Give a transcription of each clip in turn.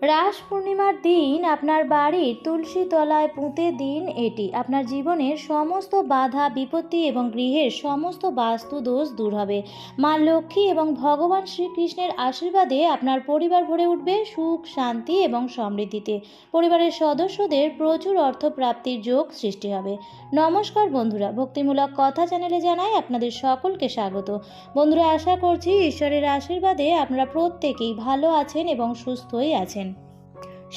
রাস পূর্ণিমার দিন আপনার বাড়ির তুলসী তলায় পুঁতে দিন এটি। আপনার জীবনের সমস্ত বাধা, বিপত্তি এবং গৃহের সমস্ত বাস্তু দোষ দূর হবে। মা লক্ষ্মী এবং ভগবান শ্রীকৃষ্ণের আশীর্বাদে আপনার পরিবার ভরে উঠবে সুখ, শান্তি এবং সমৃদ্ধিতে। পরিবারের সদস্যদের প্রচুর অর্থ প্রাপ্তির যোগ সৃষ্টি হবে। নমস্কার বন্ধুরা, ভক্তিমূলক কথা চ্যানেলে জানাই আপনাদের সকলকে স্বাগত। বন্ধুরা, আশা করছি ঈশ্বরের আশীর্বাদে আপনারা প্রত্যেকেই ভালো আছেন এবং সুস্থই আছেন।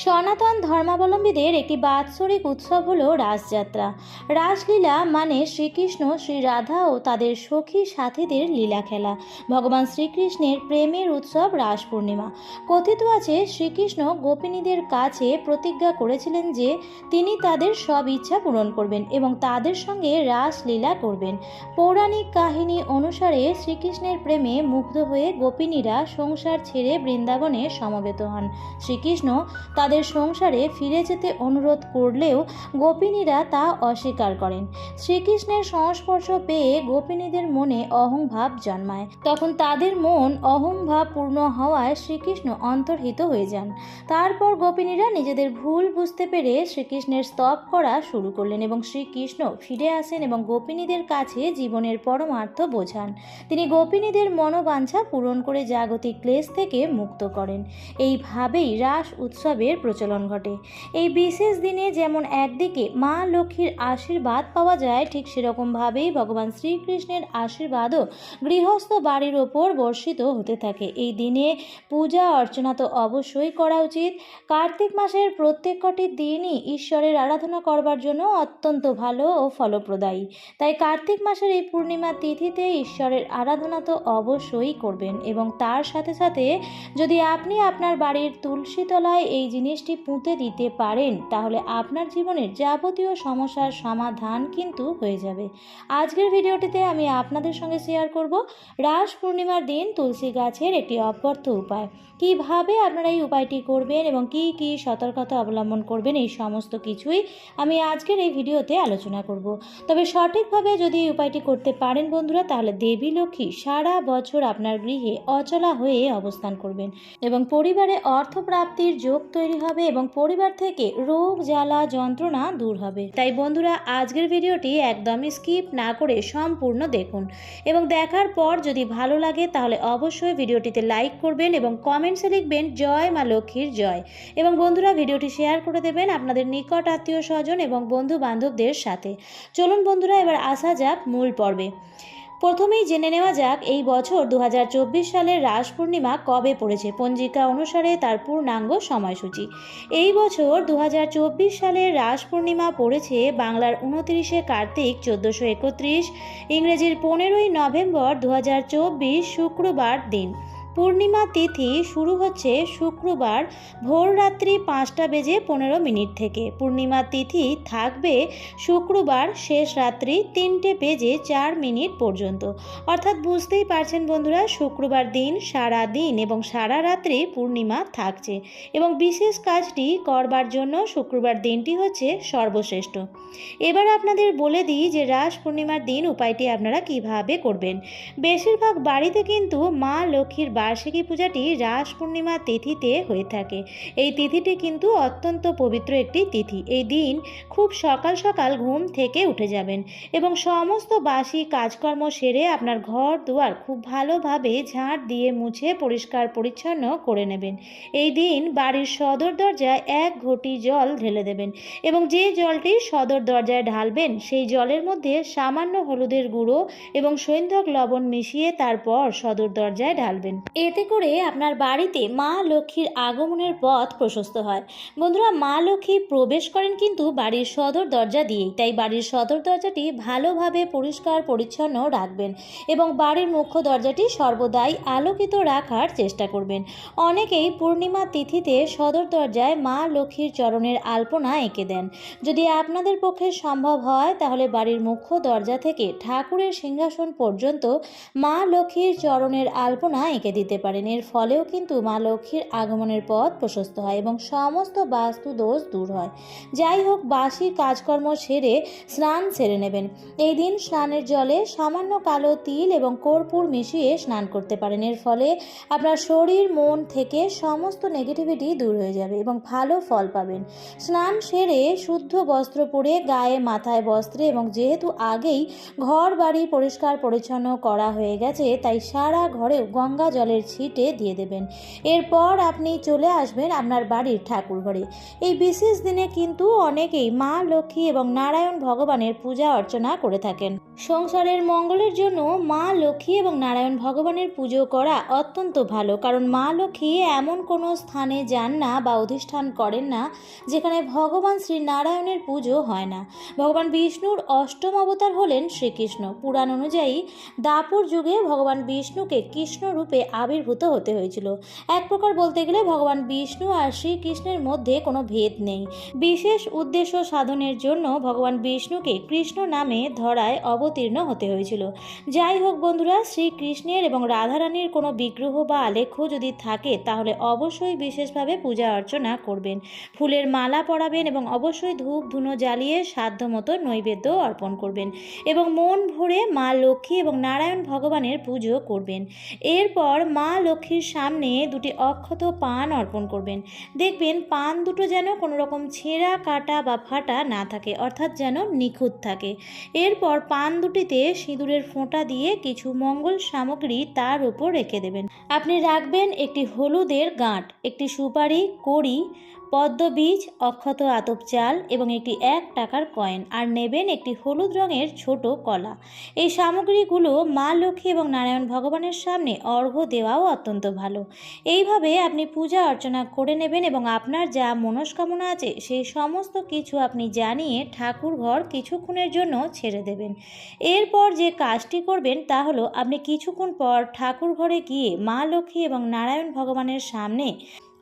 সনাতন ধর্মাবলম্বীদের একটি বাৎসরিক উৎসব হল রাসযাত্রা। রাসলীলা মানে শ্রীকৃষ্ণ শ্রী রাধা ও তাদের সখী সাথীদের লীলা খেলা। ভগবান শ্রীকৃষ্ণের প্রেমের উৎসব রাস পূর্ণিমা। কথিত আছে, শ্রীকৃষ্ণ গোপিনীদের কাছে প্রতিজ্ঞা করেছিলেন যে তিনি তাদের সব ইচ্ছা পূরণ করবেন এবং তাদের সঙ্গে রাসলীলা করবেন। পৌরাণিক কাহিনী অনুসারে শ্রীকৃষ্ণের প্রেমে মুগ্ধ হয়ে গোপিনীরা সংসার ছেড়ে বৃন্দাবনে সমবেত হন। শ্রীকৃষ্ণ তাদের সংসারে ফিরে যেতে অনুরোধ করলেও গোপিনীরা তা অস্বীকার করেন। শ্রীকৃষ্ণের সংস্পর্শ পেয়ে গোপিনীদের মনে অহংভাব জন্মায়। তখন তাদের মন অহংভাব পূর্ণ হওয়ায় শ্রীকৃষ্ণ অন্তর্হিত হয়ে যান। তারপর গোপিনীরা নিজেদের ভুল বুঝতে পেরে শ্রীকৃষ্ণের স্তব করা শুরু করলেন এবং শ্রীকৃষ্ণ ফিরে আসেন এবং গোপিনীদের কাছে জীবনের পরমার্থ বোঝান। তিনি গোপিনীদের মনোবাঞ্ছা পূরণ করে জাগতিক ক্লেশ থেকে মুক্ত করেন। এইভাবেই রাস উৎসবের প্রচলন ঘটে। এই বিশেষ দিনে যেমন একদিকে মা লক্ষ্মীর আশীর্বাদ পাওয়া যায়, ঠিক সেরকমভাবেই ভগবান শ্রীকৃষ্ণের আশীর্বাদও গৃহস্থ বাড়ির ওপর বর্ষিত হতে থাকে। এই দিনে পূজা অর্চনা তো অবশ্যই করা উচিত। কার্তিক মাসের প্রত্যেক কটি দিনই ঈশ্বরের আরাধনা করবার জন্য অত্যন্ত ভালো ও ফলপ্রদায়ী। তাই কার্তিক মাসের এই পূর্ণিমা তিথিতে ঈশ্বরের আরাধনা তো অবশ্যই করবেন এবং তার সাথে সাথে যদি আপনি আপনার বাড়ির তুলসী তলায় এই জিনিসটি পুঁতে দিতে পারেন, তাহলে আপনার জীবনের যাবতীয় সমস্যার সমাধান কিন্তু হয়ে যাবে। আজকের ভিডিওটিতে আমি আপনাদের সঙ্গে শেয়ার করব রাস পূর্ণিমার দিন তুলসী গাছের একটি অপর্থ উপায়। কীভাবে আপনারা এই উপায়টি করবেন এবং কি কি সতর্কতা অবলম্বন করবেন, এই সমস্ত কিছুই আমি আজকের এই ভিডিওতে আলোচনা করব। তবে সঠিকভাবে যদি এই উপায়টি করতে পারেন বন্ধুরা, তাহলে দেবী লক্ষ্মী সারা বছর আপনার গৃহে অচলা হয়ে অবস্থান করবেন এবং পরিবারে অর্থ প্রাপ্তির যোগ তৈরি হবে এবং পরিবার থেকে রোগ, জ্বালা, যন্ত্রণা দূর হবে। তাই বন্ধুরা, আজকের ভিডিওটি একদমই স্কিপ না করে সম্পূর্ণ দেখুন এবং দেখার পর যদি ভালো লাগে, তাহলে অবশ্যই ভিডিওটিতে লাইক করবেন এবং কমেন্টসে লিখবেন, জয় মা লক্ষ্মীর জয়। এবং বন্ধুরা, ভিডিওটি শেয়ার করে দেবেন আপনাদের নিকট আত্মীয় স্বজন এবং বন্ধু বান্ধবদের সাথে। চলুন বন্ধুরা, এবার আসা যাক মূল পর্বে। প্রথমেই জেনে নেওয়া যাক এই বছর দু হাজার চব্বিশ সালের রাস পূর্ণিমা কবে পড়েছে। পঞ্জিকা অনুসারে তার পূর্ণাঙ্গ সময়সূচি। এই বছর দু হাজার চব্বিশ সালের রাস পূর্ণিমা পড়েছে বাংলার উনত্রিশে কার্তিক চোদ্দোশো একত্রিশ, ইংরেজির পনেরোই নভেম্বর দু হাজার চব্বিশ শুক্রবার দিন। পূর্ণিমা তিথি শুরু হচ্ছে শুক্রবার ভোর রাত্রি পাঁচটা বেজে পনেরো মিনিট থেকে। পূর্ণিমা তিথি থাকবে শুক্রবার শেষ রাত্রি তিনটে বেজে চার মিনিট পর্যন্ত। অর্থাৎ বুঝতেই পারছেন বন্ধুরা, শুক্রবার দিন সারা দিন এবং সারা রাত্রি পূর্ণিমা থাকছে এবং বিশেষ কাজটি করবার জন্য শুক্রবার দিনটি হচ্ছে সর্বশ্রেষ্ঠ। এবার আপনাদের বলে দিই যে রাস পূর্ণিমার দিন উপায়টি আপনারা কীভাবে করবেন। বেশিরভাগ বাড়িতে কিন্তু মা লক্ষ্মীর বার্ষিকী পূজাটি রাস পূর্ণিমা তিথিতে হয়ে থাকে। এই তিথিটি কিন্তু অত্যন্ত পবিত্র একটি তিথি। এই দিন খুব সকাল সকাল ঘুম থেকে উঠে যাবেন এবং সমস্ত বাসি কাজকর্ম সেরে আপনার ঘর দুয়ার খুব ভালোভাবে ঝাঁট দিয়ে মুছে পরিষ্কার পরিচ্ছন্ন করে নেবেন। এই দিন বাড়ির সদর দরজায় এক ঘটি জল ঢেলে দেবেন এবং যে জলটি সদর দরজায় ঢালবেন সেই জলের মধ্যে সামান্য হলুদের গুঁড়ো এবং সৈন্ধক লবণ মিশিয়ে তারপর সদর দরজায় ঢালবেন। এতে করে আপনার বাড়িতে মা লক্ষ্মীর আগমনের পথ প্রশস্ত হয়। বন্ধুরা, মা লক্ষ্মী প্রবেশ করেন কিন্তু বাড়ির সদর দরজা দিয়েই। তাই বাড়ির সদর দরজাটি ভালোভাবে পরিষ্কার, পরিচ্ছন্ন রাখবেন এবং বাড়ির মুখ্য দরজাটি সর্বদাই আলোকিত রাখার চেষ্টা করবেন। অনেকেই পূর্ণিমা তিথিতে সদর দরজায় মা লক্ষ্মীর চরণের আলপনা এঁকে দেন। যদি আপনাদের পক্ষে সম্ভব হয়, তাহলে বাড়ির মুখ্য দরজা থেকে ঠাকুরের সিংহাসন পর্যন্ত মা লক্ষ্মীর চরণের আলপনা এঁকে দিতে পারেন। এর ফলেও কিন্তু মা লক্ষ্মীর আগমনের পথ প্রশস্ত হয় এবং সমস্ত বাস্তু দোষ দূর হয়। যাই হোক বাসি কাজকর্ম সেরে স্নান সেরে নেবেন। এই দিন স্নানের জলে সামান্য কালো তিল এবং কর্পূর মিশিয়ে স্নান করতে পারেন। এর ফলে আপনার শরীর, মন থেকে সমস্ত নেগেটিভিটি দূর হয়ে যাবে এবং ভালো ফল পাবেন। স্নান সেরে শুদ্ধ বস্ত্র পরে গায়ে, মাথায় বস্ত্রে এবং যেহেতু আগেই ঘর বাড়ি পরিষ্কার পরিচ্ছন্ন করা হয়ে গেছে, তাই সারা ঘরেও গঙ্গা জলের ছিটে দিয়ে দেবেন। এরপর আপনি চলে আসবেন আপনার বাড়ির ঠাকুর ঘরে এই বিশেষ দিনে কিন্তু অনেকেই মা, লক্ষ্মী এবং নারায়ণ ভগবানের পূজা অর্চনা করে থাকেন। সংসারের মঙ্গলের জন্য মা, লক্ষ্মী এবং নারায়ণ ভগবানের পুজো করা অত্যন্ত ভালো, কারণ মা, লক্ষ্মী এমন কোনো স্থানে যান না বা অধিষ্ঠান করেন না যেখানে ভগবান শ্রী নারায়ণের পুজো হয় না। ভগবান বিষ্ণুর অষ্টম অবতার হলেন শ্রীকৃষ্ণ। পুরাণ অনুযায়ী, দাপুর যুগে ভগবান বিষ্ণুকে কৃষ্ণ রূপে আবির্ভূত হতে হয়েছিল। এক প্রকার বলতে গেলে ভগবান বিষ্ণু আর শ্রীকৃষ্ণের মধ্যে কোনো ভেদ নেই। বিশেষ উদ্দেশ্য সাধনের জন্য ভগবান বিষ্ণুকে কৃষ্ণ নামে ধরায় অবতীর্ণ হতে হয়েছিল। যাই হোক বন্ধুরা, শ্রীকৃষ্ণের এবং রাধারানীর কোনো বিগ্রহ বা আলেখ্য যদি থাকে, তাহলে অবশ্যই বিশেষভাবে পূজা অর্চনা করবেন। ফুলের মালা পরাবেন এবং অবশ্যই ধূপ, ধুনো জ্বালিয়ে সাধ্য মতো নৈবেদ্য অর্পণ করবেন এবং মন ভরে মা লক্ষ্মী এবং নারায়ণ ভগবানের পুজো করবেন। এরপর মা লক্ষ্মীর সামনে দুটি অক্ষত পান অর্পণ করবেন। দেখবেন পান দুটো যেন কোনো রকম ছেঁড়া, কাটা বা ফাটা না থাকে, অর্থাৎ যেন নিখুঁত থাকে। এরপর পান দুটিতে সিঁদুরের ফোঁটা দিয়ে কিছু মঙ্গল সামগ্রী তার উপর রেখে দেবেন। আপনি রাখবেন একটি হলুদের গাঁট, একটি সুপারি, কড়ি পদ্মবীজ অক্ষত আতপ চাল এবং একটি এক টাকার কয়েন, আর নেবেন একটি হলুদ রঙের ছোট কলা। এই সামগ্রীগুলো মা লক্ষ্মী এবং নারায়ণ ভগবানের সামনে অর্ঘ্য দেওয়াও অত্যন্ত ভালো। এইভাবে আপনি পূজা অর্চনা করে নেবেন এবং আপনার যা মনস্কামনা আছে, সেই সমস্ত কিছু আপনি জানিয়ে ঠাকুর ঘর কিছুক্ষণের জন্য ছেড়ে দেবেন। এরপর যে কাজটি করবেন তা হলো, আপনি কিছুক্ষণ পর ঠাকুর ঘরে গিয়ে মা লক্ষ্মী এবং নারায়ণ ভগবানের সামনে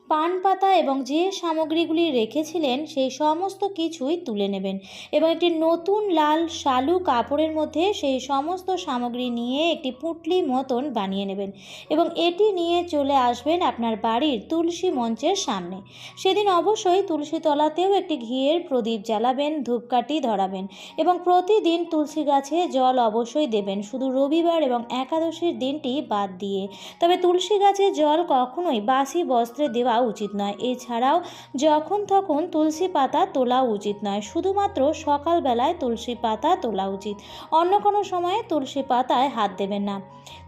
পান পাতা এবং যে সামগ্রীগুলি রেখেছিলেন, সেই সমস্ত কিছুই তুলে নেবেন। এবং একটি নতুন লাল শালু কাপড়ের মধ্যে সেই সমস্ত সামগ্রী নিয়ে একটি পুটলি মতন বানিয়ে নেবেন। এবং এটি নিয়ে চলে আসবেন আপনার বাড়ির তুলসী মঞ্চের সামনে। সেদিন অবশ্যই তুলসী তলাতেও একটি ঘিয়ের প্রদীপ জ্বালাবেন, ধূপকাঠি ধরাবেন এবং প্রতিদিন তুলসী গাছে জল অবশ্যই দেবেন। শুধু রবিবার এবং একাদশীর দিনটি বাদ দিয়ে। তবে তুলসী গাছে জল কখনোই বাসি বস্ত্রে দেওয়া উচিত নয়। এছাড়াও, যখন তখন তুলসী পাতা তোলা উচিত নয়। শুধুমাত্র সকালবেলায় তুলসী পাতা তোলা উচিত। অন্য কোনো সময়ে তুলসী পাতায় হাত দেবেন না।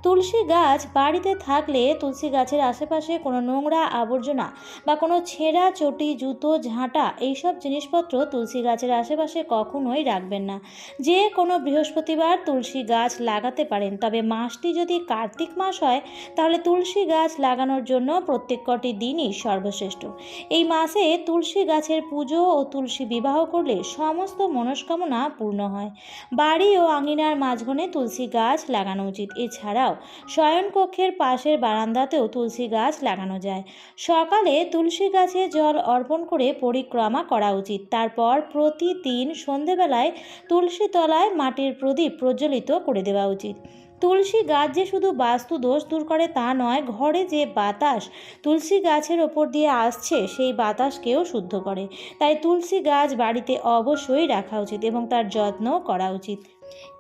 তুলসী গাছ বাড়িতে থাকলে তুলসী গাছের আশেপাশে কোনো নোংরা আবর্জনা বা কোনো ছেঁড়া, চটি, জুতো, ঝাঁটা এইসব জিনিসপত্র তুলসী গাছের আশেপাশে কখনোই রাখবেন না। যে কোনো বৃহস্পতিবার তুলসী গাছ লাগাতে পারেন। তবে মাসটি যদি কার্তিক মাস হয়, তাহলে তুলসী গাছ লাগানোর জন্য প্রত্যেক কটি দিনই সর্বশ্রেষ্ঠ। এই মাসে তুলসী গাছের পুজো ও তুলসী বিবাহ করলে সমস্ত মনস্কামনা পূর্ণ হয়। বাড়ি ও আঙিনার মাঝখানে তুলসী গাছ লাগানো উচিত। এছাড়াও শয়নকক্ষের পাশের বারান্দাতেও তুলসী গাছ লাগানো যায়। সকালে তুলসী গাছে জল অর্পণ করে পরিক্রমা করা উচিত। তারপর প্রতিদিন সন্ধেবেলায় তুলসী তলায় মাটির প্রদীপ প্রজ্বলিত করে দেওয়া উচিত। তুলসী গাছ যে শুধু বাস্তু দোষ দূর করে তা নয়, ঘরে যে বাতাস তুলসী গাছের ওপর দিয়ে আসছে, সেই বাতাসকেও শুদ্ধ করে। তাই তুলসী গাছ বাড়িতে অবশ্যই রাখা উচিত এবং তার যত্ন করা উচিত।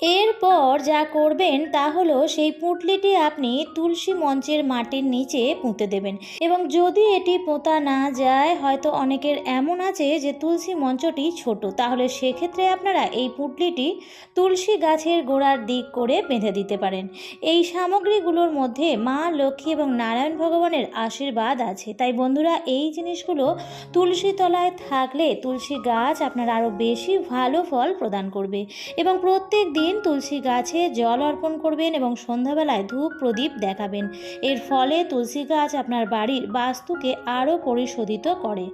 এরপর যা করবেন তা হলো সেই পুঁটলিটি আপনি তুলসী মঞ্চের মাটির নিচে পুঁতে দেবেন। এবং যদি এটি পোঁতা না যায়, হয়তো অনেকের এমন আছে যে তুলসী মঞ্চটি ছোট। তাহলে সেক্ষেত্রে আপনারা এই পুঁটলিটি তুলসী গাছের গোড়ার দিক করে বেঁধে দিতে পারেন। এই সামগ্রীগুলোর মধ্যে মা লক্ষ্মী এবং নারায়ণ ভগবানের আশীর্বাদ আছে। তাই বন্ধুরা, এই জিনিসগুলো তুলসী তলায় থাকলে তুলসী গাছ আপনার আরও বেশি ভালো ফল প্রদান করবে। এবং প্রত্যেক দিন তুলসী গাছে জল অর্পণ করবেন এবং সন্ধ্যাবেলায় ধূপ প্রদীপ দেখাবেন। এর ফলে তুলসী গাছ আপনার বাড়ির বাস্তুকে আরও পরিশোধিত করে।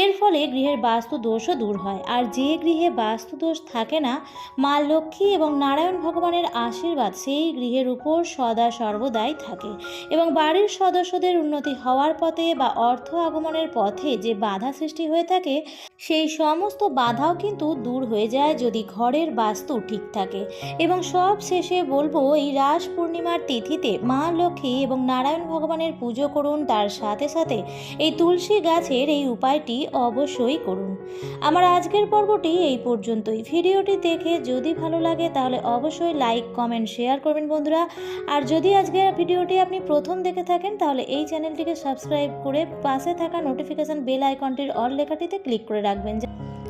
এর ফলে গৃহের বাস্তু দোষও দূর হয়। আর যে গৃহে বাস্তু দোষ থাকে না, মা লক্ষ্মী এবং নারায়ণ ভগবানের আশীর্বাদ সেই গৃহের উপর সদা সর্বদাই থাকে এবং বাড়ির সদস্যদের উন্নতি হওয়ার পথে বা অর্থ আগমনের পথে যে বাধা সৃষ্টি হয়ে থাকে, সেই সমস্ত বাধাও কিন্তু দূর হয়ে যায় যদি ঘরের বাস্তু ঠিক থাকে থাকে এবং সব শেষে বলব, এই রাস পূর্ণিমার তিথিতে মা লক্ষ্মী এবং নারায়ণ ভগবানের পুজো করুন, তার সাথে সাথে এই তুলসী গাছের এই উপায়টি অবশ্যই করুন। আমার আজকের পর্বটি এই পর্যন্তই। ভিডিওটি দেখে যদি ভালো লাগে, তাহলে অবশ্যই লাইক, কমেন্ট, শেয়ার করবেন বন্ধুরা। আর যদি আজকের ভিডিওটি আপনি প্রথম দেখে থাকেন, তাহলে এই চ্যানেলটিকে সাবস্ক্রাইব করে পাশে থাকা নোটিফিকেশান বেল আইকনটির অল লেখাটিতে ক্লিক করে রাখবেন।